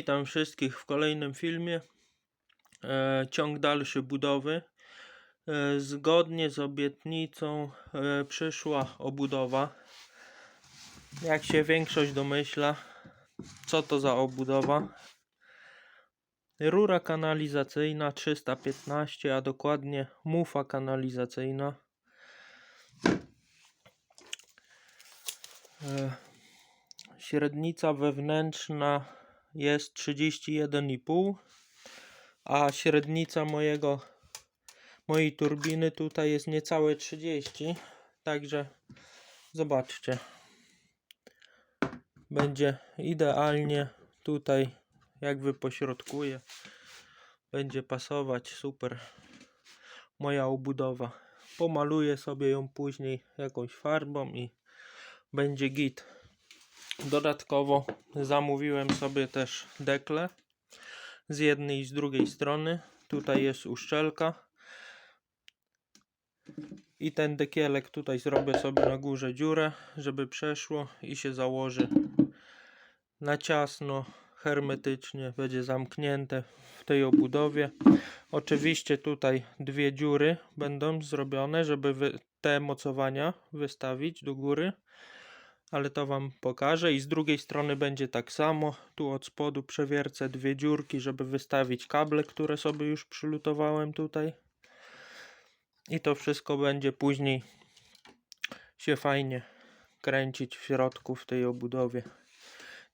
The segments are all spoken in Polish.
Witam wszystkich w kolejnym filmie. E, ciąg dalszy budowy. E, zgodnie z obietnicą e, przyszła obudowa. Jak się większość domyśla, co to za obudowa? Rura kanalizacyjna 315, a dokładnie mufa kanalizacyjna. E, Średnica wewnętrzna jest 31,5 a średnica mojego mojej turbiny tutaj jest niecałe 30 także zobaczcie. Będzie idealnie tutaj jak wypośrodkuję będzie pasować super. Moja obudowa. Pomaluję sobie ją później jakąś farbą i będzie git Dodatkowo zamówiłem sobie też dekle z jednej i z drugiej strony. Tutaj jest uszczelka. I ten dekielek tutaj zrobię sobie na górze dziurę, żeby przeszło i się założy na ciasno, hermetycznie, będzie zamknięte w tej obudowie. Oczywiście tutaj dwie dziury będą zrobione, żeby te mocowania wystawić do góry ale to Wam pokażę. I z drugiej strony będzie tak samo. Tu od spodu przewiercę dwie dziurki, żeby wystawić kable, które sobie już przylutowałem tutaj. I to wszystko będzie później się fajnie kręcić w środku w tej obudowie.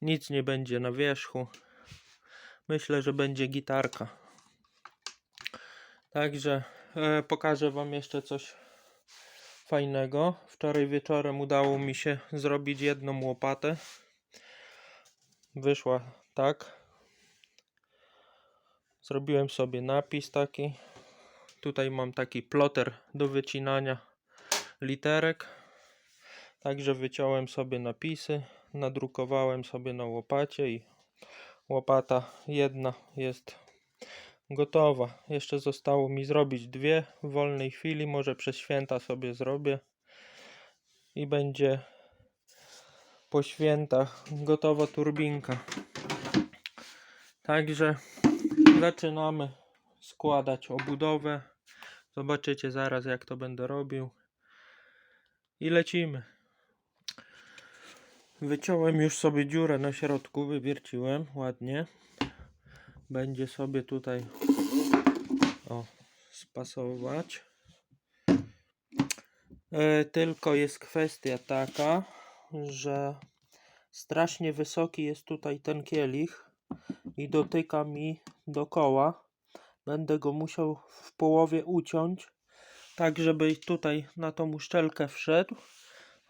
Nic nie będzie na wierzchu. Myślę, że będzie gitarka. Także e, pokażę Wam jeszcze coś fajnego. Wczoraj wieczorem udało mi się zrobić jedną łopatę. Wyszła tak. Zrobiłem sobie napis taki. Tutaj mam taki ploter do wycinania literek. Także wyciąłem sobie napisy, nadrukowałem sobie na łopacie i łopata jedna jest gotowa. Jeszcze zostało mi zrobić dwie w wolnej chwili. Może przez święta sobie zrobię. I będzie po świętach gotowa turbinka. Także zaczynamy składać obudowę. Zobaczycie zaraz jak to będę robił. I lecimy. Wyciąłem już sobie dziurę na środku, wywierciłem ładnie będzie sobie tutaj o, spasować. E, tylko jest kwestia taka, że strasznie wysoki jest tutaj ten kielich i dotyka mi do koła. Będę go musiał w połowie uciąć, tak żeby tutaj na tą uszczelkę wszedł,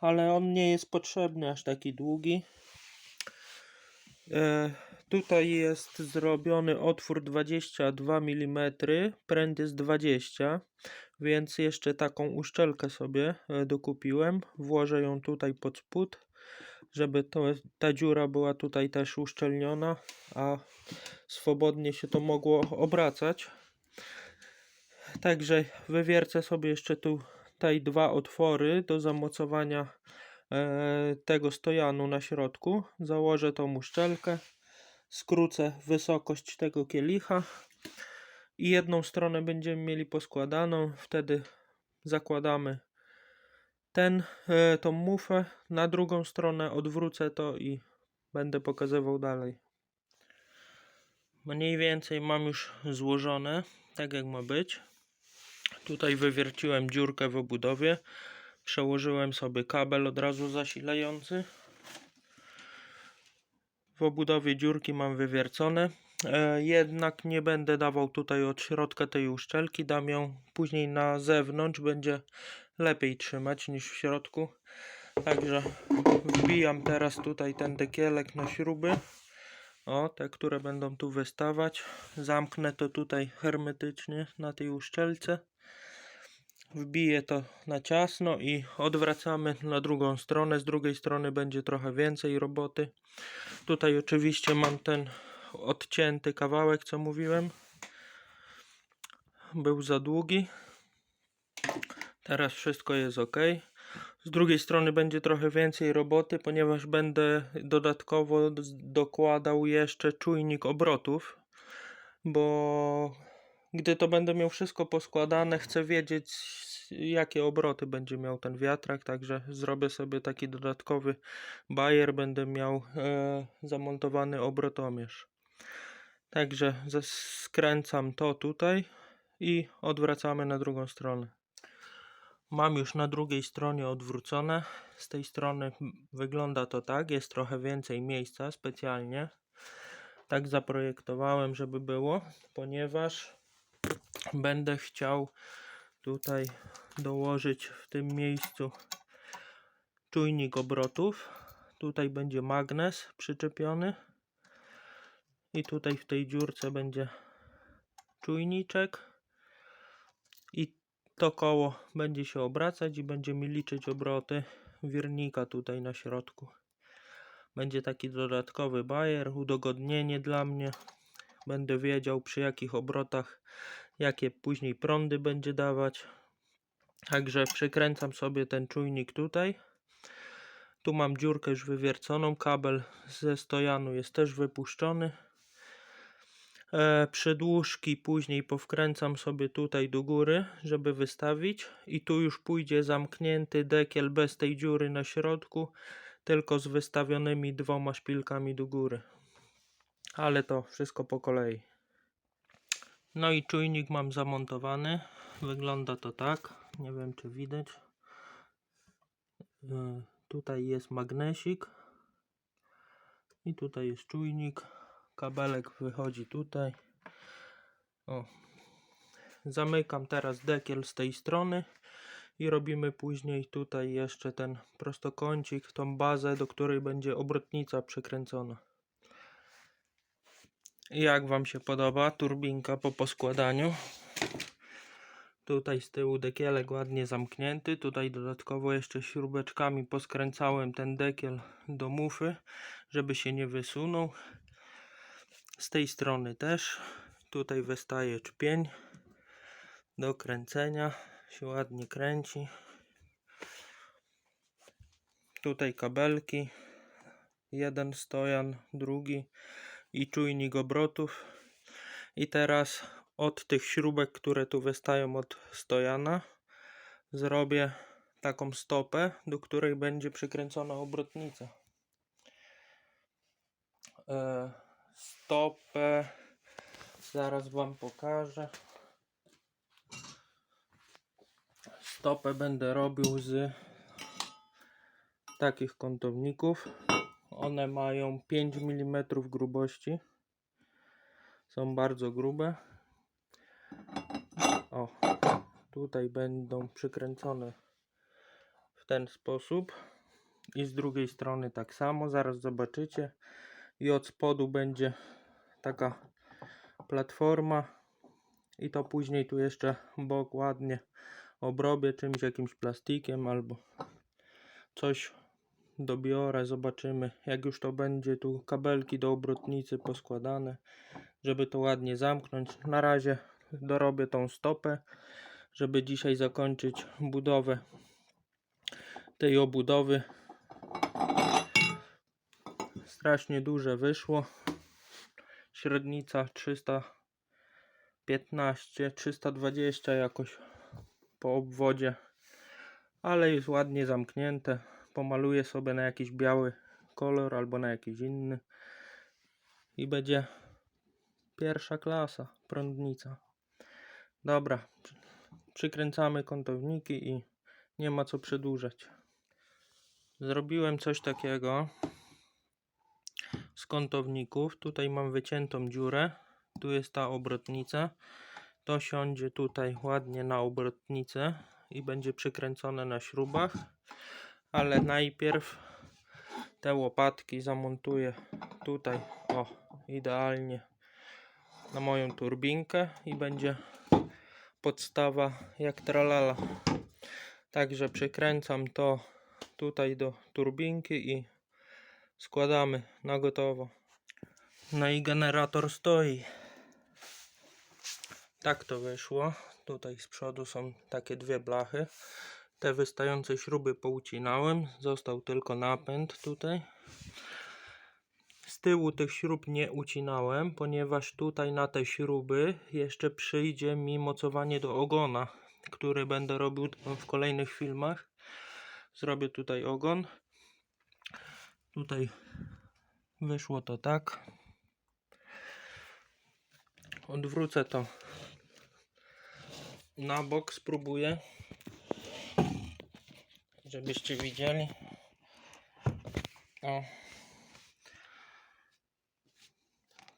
ale on nie jest potrzebny aż taki długi. E, Tutaj jest zrobiony otwór 22 mm, pręt jest 20, więc jeszcze taką uszczelkę sobie e, dokupiłem. Włożę ją tutaj pod spód, żeby to, ta dziura była tutaj też uszczelniona, a swobodnie się to mogło obracać. Także wywiercę sobie jeszcze tu tutaj dwa otwory do zamocowania e, tego stojanu na środku. Założę tą uszczelkę skrócę wysokość tego kielicha i jedną stronę będziemy mieli poskładaną, wtedy zakładamy ten, e, tą mufę, na drugą stronę odwrócę to i będę pokazywał dalej. Mniej więcej mam już złożone, tak jak ma być. Tutaj wywierciłem dziurkę w obudowie, przełożyłem sobie kabel od razu zasilający w obudowie dziurki mam wywiercone. E, jednak nie będę dawał tutaj od środka tej uszczelki, dam ją później na zewnątrz, będzie lepiej trzymać niż w środku. Także wbijam teraz tutaj ten dekielek na śruby. O, te, które będą tu wystawać. Zamknę to tutaj hermetycznie na tej uszczelce. Wbiję to na ciasno i odwracamy na drugą stronę. Z drugiej strony będzie trochę więcej roboty. Tutaj oczywiście mam ten odcięty kawałek, co mówiłem. Był za długi. Teraz wszystko jest ok. Z drugiej strony będzie trochę więcej roboty, ponieważ będę dodatkowo dokładał jeszcze czujnik obrotów, bo gdy to będę miał wszystko poskładane, chcę wiedzieć jakie obroty będzie miał ten wiatrak, także zrobię sobie taki dodatkowy bajer, będę miał e, zamontowany obrotomierz. Także skręcam to tutaj i odwracamy na drugą stronę. Mam już na drugiej stronie odwrócone. Z tej strony wygląda to tak, jest trochę więcej miejsca specjalnie. Tak zaprojektowałem, żeby było, ponieważ będę chciał tutaj dołożyć w tym miejscu czujnik obrotów. Tutaj będzie magnes przyczepiony i tutaj w tej dziurce będzie czujniczek i to koło będzie się obracać i będzie mi liczyć obroty wirnika tutaj na środku. Będzie taki dodatkowy bajer, udogodnienie dla mnie. Będę wiedział przy jakich obrotach jakie później prądy będzie dawać. Także przykręcam sobie ten czujnik tutaj. Tu mam dziurkę już wywierconą, kabel ze stojanu jest też wypuszczony. E, przedłużki później powkręcam sobie tutaj do góry, żeby wystawić i tu już pójdzie zamknięty dekiel bez tej dziury na środku, tylko z wystawionymi dwoma szpilkami do góry. Ale to wszystko po kolei. No i czujnik mam zamontowany. Wygląda to tak. Nie wiem czy widać. E, Tutaj jest magnesik. I tutaj jest czujnik. Kabelek wychodzi tutaj. O. Zamykam teraz dekiel z tej strony. I robimy później tutaj jeszcze ten prostokącik, tą bazę, do której będzie obrotnica przykręcona. Jak Wam się podoba turbinka po poskładaniu? Tutaj z tyłu dekielek ładnie zamknięty. Tutaj dodatkowo jeszcze śrubeczkami poskręcałem ten dekiel do mufy, żeby się nie wysunął. Z tej strony też. Tutaj wystaje czpień do kręcenia. Się ładnie kręci. Tutaj kabelki. Jeden stojan, drugi i czujnik obrotów. I teraz od tych śrubek, które tu wystają od stojana, zrobię taką stopę, do której będzie przykręcona obrotnica. E, stopę zaraz Wam pokażę. Stopę będę robił z takich kątowników. One mają 5 mm grubości. Są bardzo grube. O, tutaj będą przykręcone w ten sposób. I z drugiej strony tak samo, zaraz zobaczycie. I od spodu będzie taka platforma. I to później tu jeszcze bok ładnie obrobię czymś, jakimś plastikiem albo coś dobiorę, zobaczymy jak już to będzie tu kabelki do obrotnicy poskładane, żeby to ładnie zamknąć. Na razie dorobię tą stopę, żeby dzisiaj zakończyć budowę tej obudowy. Strasznie duże wyszło. Średnica 315, 320 jakoś po obwodzie, ale jest ładnie zamknięte. Pomaluję sobie na jakiś biały kolor albo na jakiś inny i będzie pierwsza klasa prądnica. Dobra, przy- przykręcamy kątowniki i nie ma co przedłużać. Zrobiłem coś takiego z kątowników. Tutaj mam wyciętą dziurę. Tu jest ta obrotnica. To siądzie tutaj ładnie na obrotnicę i będzie przykręcone na śrubach. Ale najpierw te łopatki zamontuję tutaj, o, idealnie na moją turbinkę i będzie podstawa jak tralala. Także przykręcam to tutaj do turbinki i składamy na gotowo. No i generator stoi. Tak to wyszło. Tutaj z przodu są takie dwie blachy. Te wystające śruby poucinałem. Został tylko napęd tutaj. Z tyłu tych śrub nie ucinałem, ponieważ tutaj na te śruby jeszcze przyjdzie mi mocowanie do ogona, który będę robił w kolejnych filmach. Zrobię tutaj ogon. Tutaj wyszło to tak. Odwrócę to na bok, spróbuję, żebyście widzieli. O.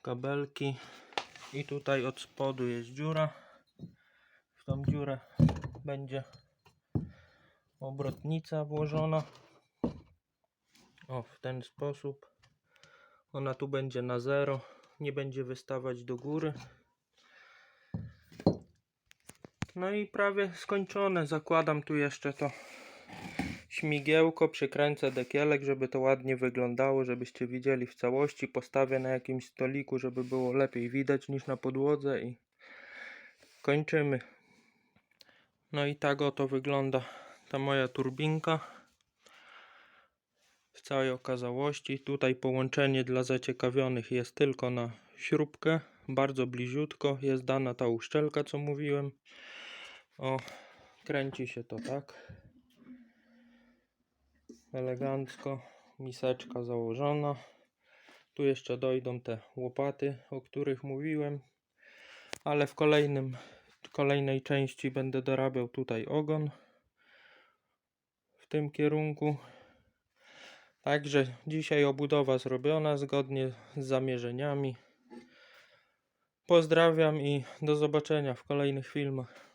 Kabelki i tutaj od spodu jest dziura. W tą dziurę będzie obrotnica włożona. O, w ten sposób. Ona tu będzie na zero, nie będzie wystawać do góry. No i prawie skończone. Zakładam tu jeszcze to śmigiełko, przykręcę dekielek, żeby to ładnie wyglądało, żebyście widzieli w całości. Postawię na jakimś stoliku, żeby było lepiej widać niż na podłodze i kończymy. No i tak oto wygląda ta moja turbinka w całej okazałości. Tutaj połączenie dla zaciekawionych jest tylko na śrubkę, bardzo bliziutko. Jest dana ta uszczelka, co mówiłem. O, kręci się to tak. Elegancko. Miseczka założona. Tu jeszcze dojdą te łopaty, o których mówiłem. Ale w kolejnym, kolejnej części będę dorabiał tutaj ogon. W tym kierunku. Także dzisiaj obudowa zrobiona zgodnie z zamierzeniami. Pozdrawiam i do zobaczenia w kolejnych filmach.